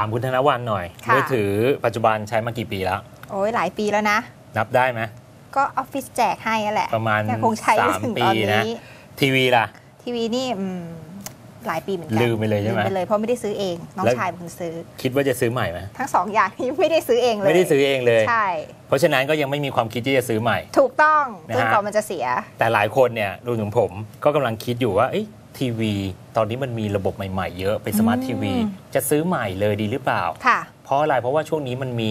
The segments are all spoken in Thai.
ามคุณธนวันหน่อยค่ะมือถือปัจจุบันใช้มากี่ปีแล้ว โอ้ยหลายปีแล้วนะ นับได้ไหมก็ออฟฟิศแจกให้นั่นแหละ ประมาณยังคงใช้ไม่สามถึงปีตอนนะนี้ทีวีล่ะ ทีวีนี่อืมหลายปีเหมือนกันลืมไปเลยใช่ไหมลืมไปเลยเพราะไม่ได้ซื้อเองน้องแล้วชายเป็นคนซื้อ คิดว่าจะซื้อใหม่ไหมทั้งสองอย่างนี้ไม่ได้ซื้อเองเลยไม่ได้ซื้อเองเลยใช่ เพราะฉะนั้นก็ยังไม่มีความคิดที่จะซื้อใหม่ ถูกต้องนะฮะจนกว่ามันจะเสีย แต่หลายคนเนี่ยรวมถึงผมก็กำลังคิดอยู่ว่าเอ้ย ทีวี ตอนนี้มันมีระบบใหม่ ๆ เยอะเป็นสมาร์ทอืมทีวี จะซื้อใหม่เลยดีหรือเปล่าค่ะเพราะอะไรเพราะว่าช่วงนี้มันมี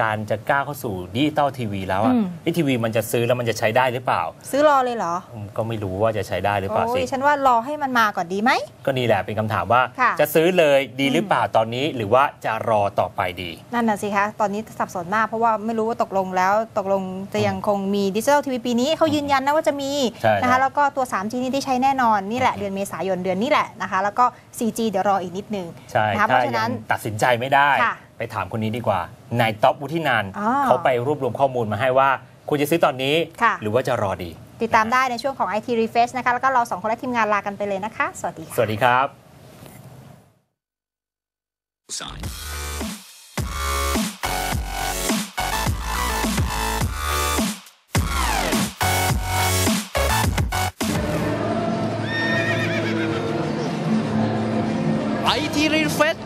การจะก้าวเข้าสู่ดิจิตอลทีวีแล้วอะอืมไอ้ทีวีมันจะซื้อแล้วมันจะใช้ได้หรือเปล่าซื้อรอเลยเหรอ อืมก็ไม่รู้ว่าจะใช้ได้หรือเปล่าโอ้สิ ยฉันว่ารอให้มันมาก่อนดีไหม ก็นี่แหละเป็นคำถามว่า ค่ะ จะซื้อเลยดีหรือเปล่าตอนนี้ หรือว่าจะรอต่อไปดี นั่นน่ะสิคะ ตอนนี้สับสนมากเพราะว่าไม่รู้ว่าตกลงแล้วตกลงจะยังคงมีดิจิทัลทีวีปีนี้เขายืนยันนะว่าจะมีใช่นะครัคะบ แล้วก็ตัว 3G นี่ได้ใช้แน่นอนนี่แหละเดือนเมษายนเดือนนี้แหละนะคะ แล้วก็ 4G เดี๋ยวรออีกนิดนึงใช่ นะคะเพถ้าราะฉะยันั้นงตัดสินใจไม่ได้ ค่ะ ไปถามคนนี้ดีกว่านายท็อปวุฒินันท์อ๋อเขาไปรวบรวมข้อมูลมาให้ว่าควรจะซื้อตอนนี้ค่ะหรือว่าจะรอดี ติดตามได้ในช่วงของ IT Refresh นะคะ แล้วก็เราสองคนและทีมงานลากันไปเลยนะคะ สวัสดีค่ะ สวัสดีครับ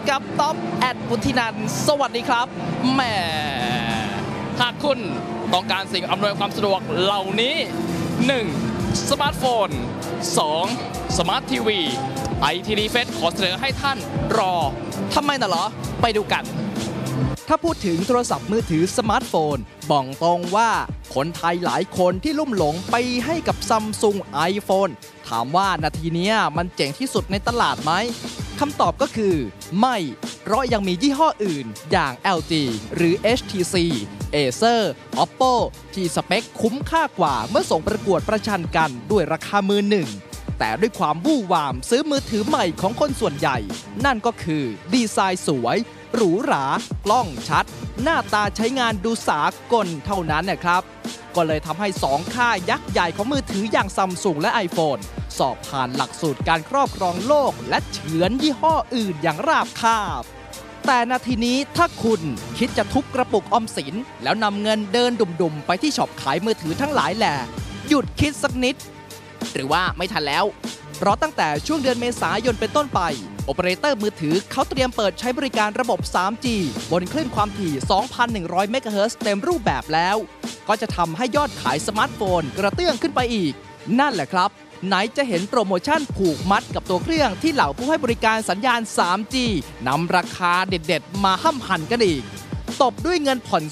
กับท็อปแอดพุทธินันท์สวัสดีครับแหมหากคุณต้องการสิ่งอำนวยความสะดวกเหล่านี้ 1. สมาร์ทโฟน 2. สมาร์ททีวีไอทีรีเฟสขอเสนอให้ท่านรอทำไมน่ะเหรอ ไปดูกัน ถ้าพูดถึงโทรศัพท์มือถือสมาร์ทโฟนบอกตรงว่าคนไทยหลายคนที่ลุ่มหลงไปให้กับซัมซุง iPhone ถามว่านาทีนี้มันเจ๋งที่สุดในตลาดไหม คำตอบก็คือ ไม่เพราะยังมียี่ห้ออื่น อย่าง LG หรือ HTC Acer Oppo ที่สเปคคุ้มค่ากว่าเมื่อส่งประกวดประชันกันด้วยราคามือหนึ่ง แต่ด้วยความวู่วามซื้อมือถือใหม่ของคนส่วนใหญ่ นั่นก็คือดีไซน์สวย หรูหรากล้องชัด หน้าตาใช้งานดูสากลเท่านั้นนะครับ ก็เลยทำให้สองค่ายยักษ์ใหญ่ของมือถืออย่างซัมซุงและ iPhone สอบผ่านหลักสูตรการครอบครองโลก และเฉือนยี่ห้ออื่นอย่างราบคาบ แต่นาทีนี้ถ้าคุณคิดจะทุบกระปุกออมสิน แล้วนำเงินเดินดุ่มๆ ไปที่ช็อปขายมือถือทั้งหลายแหล่หยุดคิดสักนิด หรือว่าไม่ทันแล้วเพราะตั้งแต่ช่วงเดือนเมษายนเป็นต้นไปโอเปอเรเตอร์มือถือเขาเตรียมเปิดใช้บริการระบบ 3G บนคลื่นความถี่ 2,100 เมกะเฮิรตซ์เต็มรูปแบบแล้ว ก็จะทำให้ยอดขายสมาร์ทโฟนกระเตื้องขึ้นไปอีก นั่นแหละครับ ไหนจะเห็นโปรโมชั่นผูกมัดกับตัวเครื่องที่เหล่าผู้ให้บริการสัญญาณ 3G นำราคาเด็ดๆ มาห้ำหั่นกันอีก ตบด้วยเงินผ่อน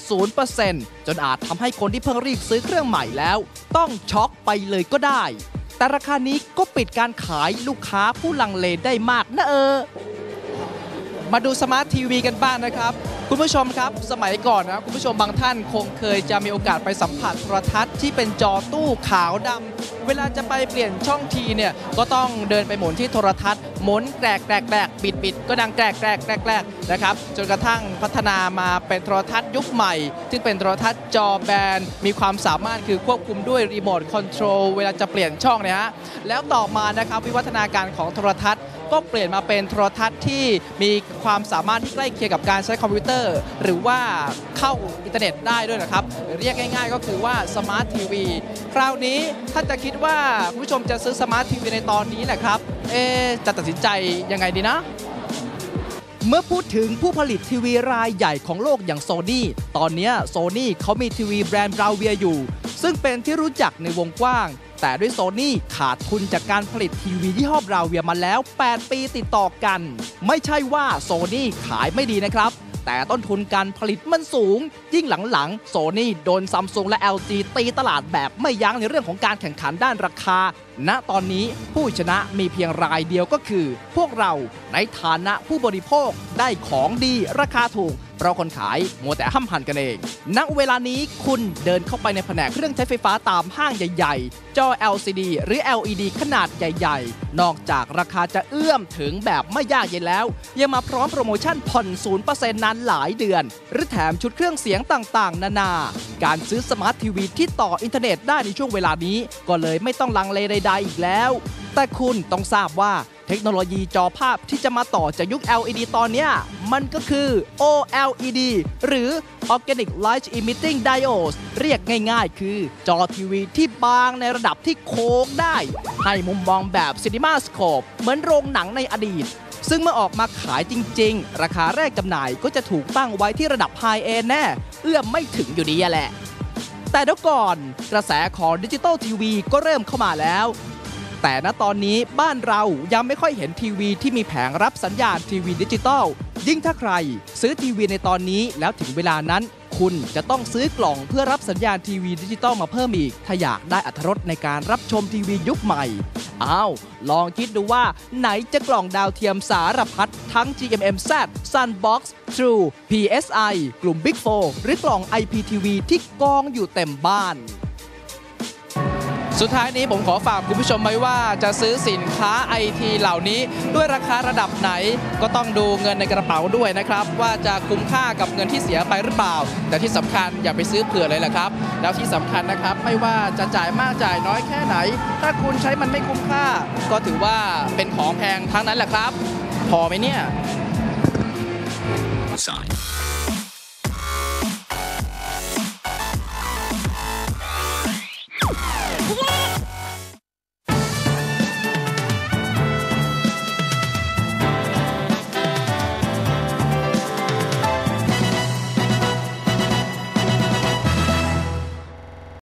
0%จนอาจทำให้คนที่เพิ่งรีบซื้อเครื่องใหม่แล้ว ต้องช็อกไปเลยก็ได้ แต่ราคานี้ก็ปิดการขายลูกค้าผู้ลังเลได้มากนะเออ มาดูสมาร์ททีวีกันบ้างนะครับ คุณผู้ชมครับ สมัยก่อนนะคุณผู้ชมบางท่านคงเคยจะมีโอกาสไปสัมผัสโทรทัศน์ที่เป็นจอตู้ขาวดำเวลาจะไปเปลี่ยนช่องทีเนี่ยก็ต้องเดินไปหมุนที่โทรทัศน์หมุนแกรกแกรกแกรกบิดบิดก็ดังแกรกแกรกแกรกแกรกนะครับจนกระทั่งพัฒนามาเป็นโทรทัศน์ยุคใหม่ ซึ่งเป็นโทรทัศน์จอแบนมีความสามารถคือควบคุมด้วยรีโมทคอนโทรลเวลาจะเปลี่ยนช่องเนี่ยฮะแล้วต่อมานะครับวิวัฒนาการของโทรทัศน์ ก็เปลี่ยนมาเป็นโทรทัศน์ที่มีความสามารถที่ใกล้เคียงกับการใช้คอมพิวเตอร์ หรือว่าเข้าอินเทอร์เน็ตได้ด้วยนะครับ เรียกง่าย ๆ ก็คือว่าสมาร์ททีวีคราวนี้ถ้าจะคิดว่าคุณผู้ชมจะซื้อสมาร์ททีวีในตอนนี้แหละครับ เอจะตัดสินใจยังไงดีนะเมื่อพูดถึงผู้ผลิตทีวีรายใหญ่ของโลกอย่างโซ n y ตอนนี้โซนี่เขามีทีวีแบรนด์บราเวียอยู่ ซึ่งเป็นที่รู้จักในวงกว้าง แต่ด้วยโซนี่ขาดทุนจากการผลิตทีวียี่ห้อบราเวียมาแล้ว 8 ปีติดต่อกัน ไม่ใช่ว่าโซนี่ขายไม่ดีนะครับแต่ต้นทุนการผลิตมันสูง ยิ่งหลังๆ โซนี่โดนซัมซุงและ LG ตีตลาดแบบไม่ยั้งในเรื่องของการแข่งขันด้านราคา ณตอนนี้ผู้ชนะมีเพียงรายเดียวก็คือ พวกเราในฐานะผู้บริโภคได้ของดีราคาถูกเพราะคนขายมัวแต่ห้ำหันกันเอง ณ เวลานี้คุณเดินเข้าไปในแผนกเครื่องใช้ไฟฟ้าตามห้างใหญ่ๆ จอ LCD หรือ LED ขนาดใหญ่ๆ นอกจากราคาจะเอื้อมถึงแบบไม่ยากเย็นแล้ว ยังมาพร้อมโปรโมชั่นผ่อน0%นานหลายเดือน หรือแถมชุดเครื่องเสียงต่างๆ นานา การซื้อสมาร์ททีวีที่ต่ออินเทอร์เน็ตได้ในช่วงเวลานี้ ก็เลยไม่ต้องลังเลใดๆอีกแล้ว แต่คุณต้องทราบว่าเทคโนโลยีจอภาพที่จะมาต่อจากยุค LED ตอนนี้มันก็คือ OLED หรือ Organic Light Emitting Diodes เรียกง่ายๆ คือจอทีวีที่บางในระดับที่โค้งได้ ให้มุมมองแบบ Cinema Scope เหมือนโรงหนังในอดีต ซึ่งเมื่อออกมาขายจริงๆ ราคาแรกจำหน่ายก็จะถูกตั้งไว้ที่ระดับ High End แน่ เอื้อมไม่ถึงอยู่ดีแหละ แต่เดี๋ยวก่อน กระแสของดิจิตอลทีวีก็เริ่มเข้ามาแล้ว แต่ณตอนนี้บ้านเรายังไม่ค่อยเห็นทีวีที่มีแผงรับสัญญาณทีวีดิจิตอลยิ่งถ้าใคร ซื้อทีวีในตอนนี้แล้วถึงเวลานั้น คุณจะต้องซื้อกล่องเพื่อรับสัญญาณทีวีดิจิตอลมาเพิ่มอีก ถ้าอยากได้อัธรสในการรับชมทีวียุคใหม่ อ้าว ลองคิดดูว่าไหนจะกล่องดาวเทียมสารพัดทั้ง GMMZ Sunbox True PSI กลุ่ม Big 4หรือกล่อง IPTV ที่กองอยู่เต็มบ้าน สุดท้ายนี้ผมขอฝากคุณผู้ชมไว้ว่าจะซื้อสินค้าไอทีเหล่านี้ด้วยราคาระดับไหนก็ต้องดูเงินในกระเป๋าด้วยนะครับ ว่าจะคุ้มค่ากับเงินที่เสียไปหรือเปล่า แต่ที่สำคัญอย่าไปซื้อเผื่อเลยแหละครับ แล้วที่สำคัญนะครับไม่ว่าจะจ่ายมากจ่ายน้อยแค่ไหน ถ้าคุณใช้มันไม่คุ้มค่า ก็ถือว่าเป็นของแพงทั้งนั้นแหละครับ พอไหมเนี่ย Sign.